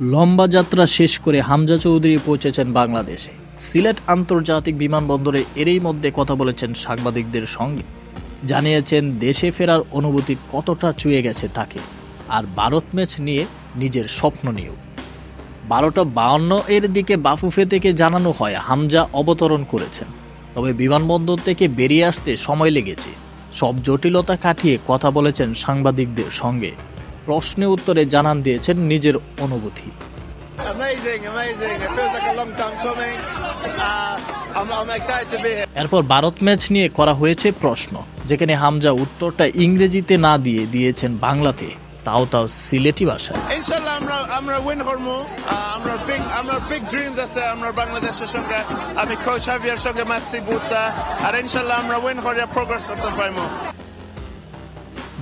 লম্বা যাত্রা শেষ করে হামজা চৌধুরী পৌঁছেছেন বাংলাদেশে। সিলেট আন্তর্জাতিক বিমানবন্দরে এরই মধ্যে কথা বলেছেন সাংবাদিকদের সঙ্গে। জানিয়েছেন, দেশে ফেরার অনুভূতি কতটা চুয়ে গেছে তাকে আর ভারত ম্যাচ নিয়ে নিজের স্বপ্ন নিয়েও। বারোটা বাউন্ন এর দিকে বাফুফে থেকে জানানো হয়, হামজা অবতরণ করেছেন। তবে বিমানবন্দর থেকে বেরিয়ে আসতে সময় লেগেছে। সব জটিলতা কাটিয়ে কথা বলেছেন সাংবাদিকদের সঙ্গে। প্রশ্নে উত্তরে জানান দিয়েছেন নিজের অনুভূতি. Uh. এরপর ভারত ম্যাচ নিয়ে করা হয়েছে প্রশ্ন যেখানে হামজা উত্তরটা ইংরেজিতে না দিয়ে দিয়েছেন বাংলাতে। তাও তাও সিলেটি ভাষায়। Inshallah, আমরা আমরা করব Uh, আমরা dreams আছে। আমরা বাংলাদেশের সঙ্গে আমি কোচ হাভিয়ার সঙ্গে মাতসি বুতা আর আমরা win করে প্রোগ্রেস করতে পারব।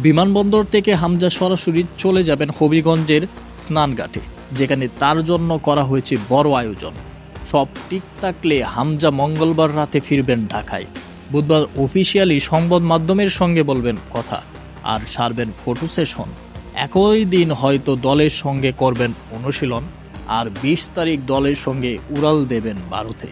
বিমানবন্দর থেকে হামজা সরাসরি চলে যাবেন হবিগঞ্জের স্নানঘাটে, যেখানে তার জন্য করা হয়েছে বড় আয়োজন। সব ঠিক থাকলে হামজা মঙ্গলবার রাতে ফিরবেন ঢাকায়। বুধবার অফিসিয়ালি সংবাদ মাধ্যমের সঙ্গে বলবেন কথা আর সারবেন ফটো সেশন। একই দিন হয়তো দলের সঙ্গে করবেন অনুশীলন আর বিশ তারিখ দলের সঙ্গে উড়াল দেবেন ভারতে।